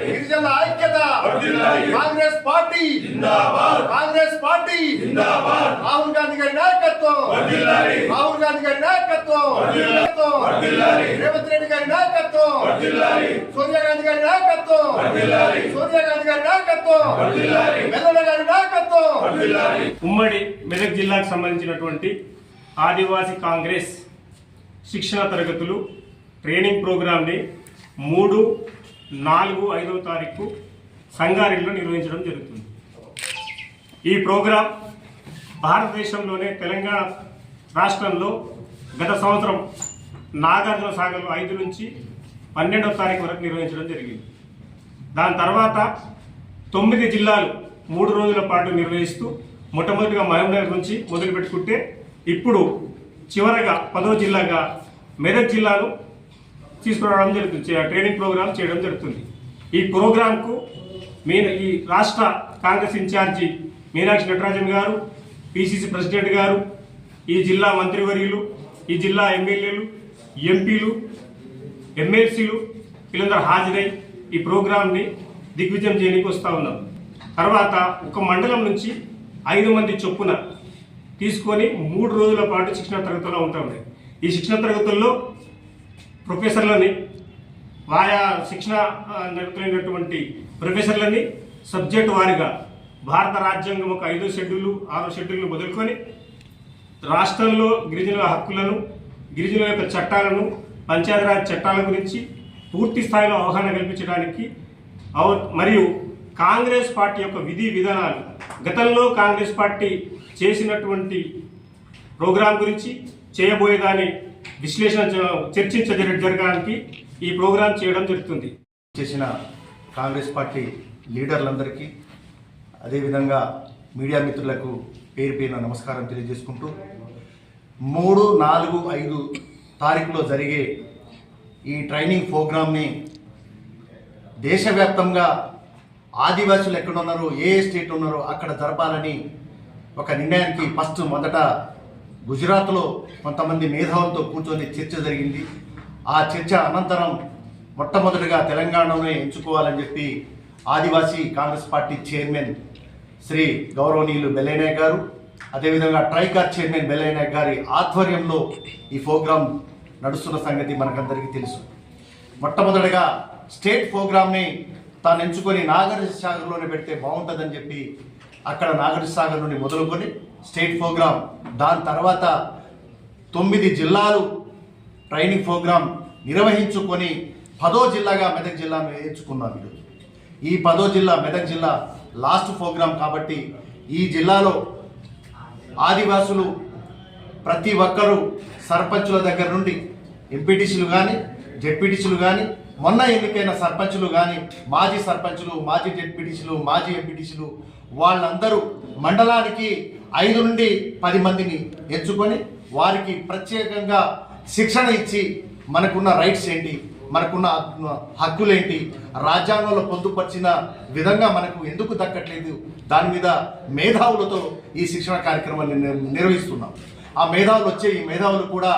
గిరిజన ఐక్యత. Congress party. Congress party. Rahul Gandhi గారి నాయకత్వం. రాహుల్ గాంధీ గారి నాయకత్వం. రేవంత్ రెడ్డి గారి నాయకత్వం. సోనియా గాంధీ గారి నాయకత్వం. సోనియా గాంధీ గారి నాయకత్వం. మెల్లన గారి నాయకత్వం. ఉమ్మడి మెదక్ జిల్లాకు సంబంధించినటువంటి ఆదివాసీ కాంగ్రెస్ శిక్షణ తరగతులు ట్రైనింగ్ ప్రోగ్రామ్ని మూడు నాలుగు ఐదవ తారీఖు సంగారెడ్డిలో నిర్వహించడం జరుగుతుంది. ఈ ప్రోగ్రాం భారతదేశంలోనే తెలంగాణ రాష్ట్రంలో గత సంవత్సరం నాగార్జున సాగర్లో ఐదు నుంచి పన్నెండవ తారీఖు వరకు నిర్వహించడం జరిగింది. దాని తర్వాత తొమ్మిది జిల్లాలు మూడు రోజుల పాటు నిర్వహిస్తూ మొట్టమొదటిగా మహబూబ్నగర్ నుంచి మొదలుపెట్టుకుంటే ఇప్పుడు చివరగా పదో జిల్లాగా మెదక్ జిల్లాను తీసుకురావడం జరుగుతుంది ట్రైనింగ్ ప్రోగ్రామ్ చేయడం జరుగుతుంది. ఈ ప్రోగ్రాంకు మీన ఈ రాష్ట్ర కాంగ్రెస్ ఇన్ఛార్జి మీనాక్షి నటరాజన్ గారు పిసిసి ప్రెసిడెంట్ గారు ఈ జిల్లా మంత్రివర్యులు ఈ జిల్లా ఎమ్మెల్యేలు ఎంపీలు ఎమ్మెల్సీలు వీళ్ళందరూ హాజరై ఈ ప్రోగ్రాంని దిగ్విజయం చేయడానికి వస్తూ ఉన్నారు తర్వాత ఒక మండలం నుంచి ఐదు మంది చొప్పున తీసుకొని మూడు రోజుల పాటు శిక్షణ తరగతుల్లో ఉంటా. ఉన్నాయి ఈ శిక్షణ తరగతుల్లో ప్రొఫెసర్లని ఆయా శిక్షణ నడుపుతున్నటువంటి ప్రొఫెసర్లని సబ్జెక్ట్ వారిగా భారత రాజ్యాంగం ఒక ఐదో షెడ్యూల్ ఆరో షెడ్యూల్ను మొదలుకొని రాష్ట్రంలో గిరిజనుల హక్కులను గిరిజనుల యొక్క చట్టాలను పంచాయతీరాజ్ చట్టాల గురించి పూర్తి స్థాయిలో అవగాహన కల్పించడానికి మరియు కాంగ్రెస్ పార్టీ యొక్క విధి విధానాలు గతంలో కాంగ్రెస్ పార్టీ చేసినటువంటి ప్రోగ్రాం గురించి చేయబోయేదాని విశ్లేషణ చర్చించ జరగడానికి ఈ ప్రోగ్రాం చేయడం జరుగుతుంది. చేసిన కాంగ్రెస్ పార్టీ లీడర్లందరికీ అదేవిధంగా మీడియా మిత్రులకు పేరు పేరున నమస్కారం తెలియజేసుకుంటూ మూడు నాలుగు ఐదు తారీఖులో జరిగే ఈ ట్రైనింగ్ ప్రోగ్రామ్ని దేశవ్యాప్తంగా ఆదివాసులు ఎక్కడ ఉన్నారో ఏ స్టేట్ ఉన్నారో అక్కడ జరపాలని ఒక నిర్ణయానికి ఫస్ట్ మొదట గుజరాత్లో కొంతమంది మేధావులతో కూర్చొని చర్చ జరిగింది. ఆ చర్చ అనంతరం మొట్టమొదటిగా తెలంగాణలోనే ఎంచుకోవాలని చెప్పి ఆదివాసీ కాంగ్రెస్ పార్టీ చైర్మన్ శ్రీ గౌరవనీయులు బెల్లయ్యనాయక్ గారు అదేవిధంగా ట్రైకార్ చైర్మన్ బెల్లయ్యనాయక్ గారి ఆధ్వర్యంలో ఈ ప్రోగ్రాం నడుస్తున్న సంగతి మనకందరికీ తెలుసు. మొట్టమొదటిగా స్టేట్ ప్రోగ్రామ్ని తాను ఎంచుకొని నాగరిక సాగర్లోనే పెడితే బాగుంటుందని చెప్పి అక్కడ నాగరిక సాగర్ నుండి మొదలుకొని స్టేట్ ప్రోగ్రామ్. దాని తర్వాత తొమ్మిది జిల్లాలు ట్రైనింగ్ ప్రోగ్రాం నిర్వహించుకొని పదో జిల్లాగా మెదక్ జిల్లాను ఎంచుకున్నాం ఈరోజు. ఈ పదో జిల్లా మెదక్ జిల్లా లాస్ట్ ప్రోగ్రాం కాబట్టి ఈ జిల్లాలో ఆదివాసులు ప్రతి ఒక్కరూ సర్పంచుల దగ్గర నుండి ఎంపీటీసీలు కానీ జెడ్పీటీసీలు కానీ మొన్న ఎన్నికైన సర్పంచులు కానీ మాజీ సర్పంచులు మాజీ జెడ్పీటీసీలు మాజీ ఎంపీటీసీలు వాళ్ళందరూ మండలానికి ఐదు నుండి పది మందిని ఎంచుకొని వారికి ప్రత్యేకంగా శిక్షణ ఇచ్చి మనకున్న రైట్స్ ఏంటి మనకున్న హక్కులేంటి రాజ్యాంగంలో పొందుపరిచిన విధంగా మనకు ఎందుకు దక్కట్లేదు దాని మీద మేధావులతో ఈ శిక్షణ కార్యక్రమాన్ని నిర్వహిస్తున్నాం. ఆ మేధావులు వచ్చే ఈ మేధావులు కూడా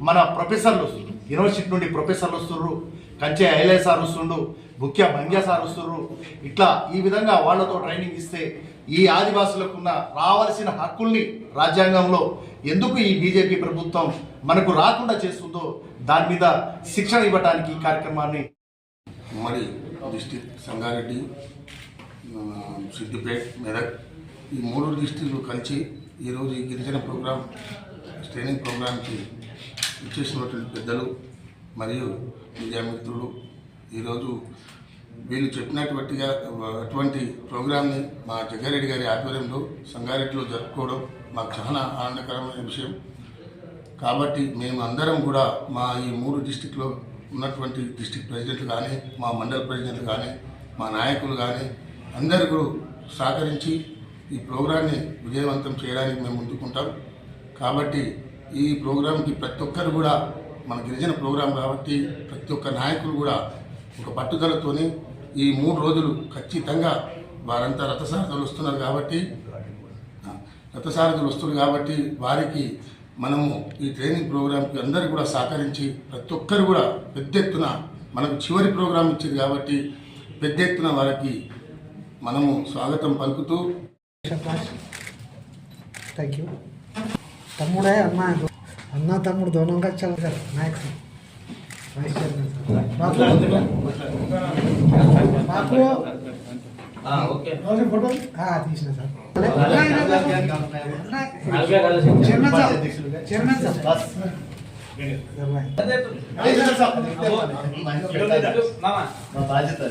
మన ప్రొఫెసర్లు వస్తున్నారు యూనివర్సిటీ నుండి ప్రొఫెసర్లు వస్తున్నారు కంచె ఐలే సార్ వస్తుండు ముఖ్య భంగ్య సార్ వస్తున్నారు ఇట్లా ఈ విధంగా వాళ్ళతో ట్రైనింగ్ ఇస్తే ఈ ఆదివాసులకు ఉన్న రావాల్సిన హక్కుల్ని రాజ్యాంగంలో ఎందుకు ఈ బీజేపీ ప్రభుత్వం మనకు రాకుండా చేస్తుందో దాని మీద శిక్షణ ఇవ్వడానికి ఈ కార్యక్రమాన్ని మరి డిస్టిక్ సంగారెడ్డి సిద్దిపేట్ మెదక్ ఈ మూడు డిస్టిక్లు కలిసి ఈరోజు ఈ గిరిజన ప్రోగ్రాం ట్రైనింగ్ ప్రోగ్రాంకి ఇచ్చేసినటువంటి పెద్దలు మరియు విద్యామిత్రులు. ఈరోజు వీళ్ళు చెప్పినటువంటిగా అటువంటి ప్రోగ్రామ్ని మా జగ్గారెడ్డి గారి ఆధ్వర్యంలో సంగారెడ్డిలో జరుపుకోవడం మాకు చాలా ఆనందకరమైన విషయం. కాబట్టి మేము అందరం కూడా మా ఈ మూడు డిస్టిక్లో ఉన్నటువంటి డిస్టిక్ ప్రెసిడెంట్లు కానీ మా మండల ప్రెసిడెంట్లు కానీ మా నాయకులు కానీ అందరూ కూడా సహకరించి ఈ ప్రోగ్రాన్ని విజయవంతం చేయడానికి మేము ముందుకుంటాం. కాబట్టి ఈ ప్రోగ్రాంకి ప్రతి ఒక్కరు కూడా మన గిరిజన ప్రోగ్రాం కాబట్టి ప్రతి ఒక్క నాయకులు కూడా ఒక పట్టుదలతోనే ఈ మూడు రోజులు ఖచ్చితంగా వారంతా రథసారథులు వస్తున్నారు కాబట్టి రథసారథులు వస్తున్నారు కాబట్టి వారికి మనము ఈ ట్రైనింగ్ ప్రోగ్రాంకి అందరూ కూడా సహకరించి ప్రతి ఒక్కరు కూడా పెద్ద ఎత్తున మనకు చివరి ప్రోగ్రాం ఇచ్చింది కాబట్టి పెద్ద ఎత్తున వారికి మనము స్వాగతం పలుకుతూ థ్యాంక్ యూ తమ్ముడే అన్న అన్న తమ్ముడు దూరంగా చాలా మ్యాక్స్ మ్యాక్సిమం చైర్మన్ సార్ మా బాధ్యత